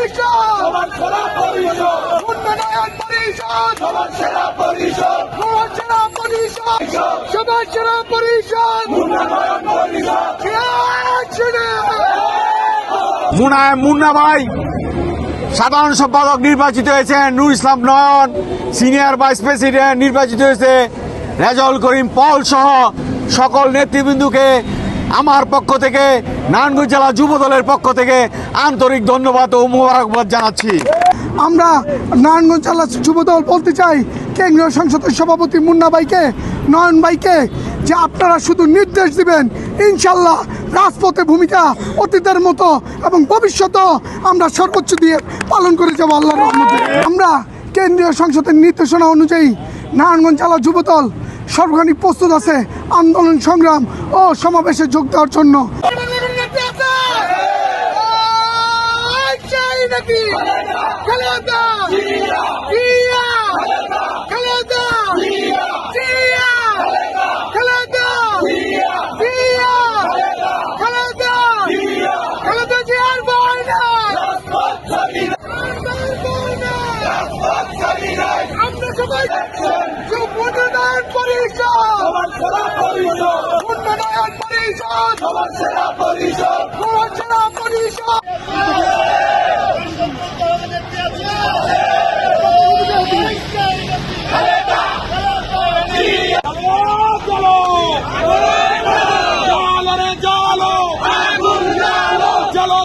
পরিষদ! সবার সেরা পরিষদ! উন্নয়ন পরিষদ! সবার সেরা পরিষদ! সবার সেরা পরিষদ! সবার সেরা পরিষদ! উন্নয়ন পরিষদ! মুনা মুন্না ভাই সাধারণ সম্পাদক নির্বাচিত হয়েছেন Noor Islam Nayan senior vice president নির্বাচিত হয়েছে রেজাউল করিম পল সহ সকল নেতৃবৃন্দকে আমার পক্ষ থেকে, নারায়ণগঞ্জ জেলা যুব দলের পক্ষ থেকে আন্তরিক ধন্যবাদ ও মোবারকবাদ জানাচ্ছি। আমরা নারায়ণগঞ্জ জেলা যুবদল বলতে চাই, কেন্দ্রীয় সংসদের সভাপতি মুন্না ভাইকে, নয়ন ভাইকে, যে আপনারা শুধু নির্দেশ দিবেন, ইনশাল্লাহ রাজপথে ভূমিকা অতীতের মতো এবং ভবিষ্যতেও আমরা সর্বোচ্চ দিয়ে পালন করে যাব রহমতে। আমরা কেন্দ্রীয় সংসদের নির্দেশনা অনুযায়ী নারায়ণগঞ্জ জেলা যুবদল সর্বখানি প্রস্তুত আছে আন্দোলন সংগ্রাম ও সমাবেশে যোগ দেওয়ার জন্য। উন্নয়ন পরিষদ সবার সেরা পরিষদ পরিষদ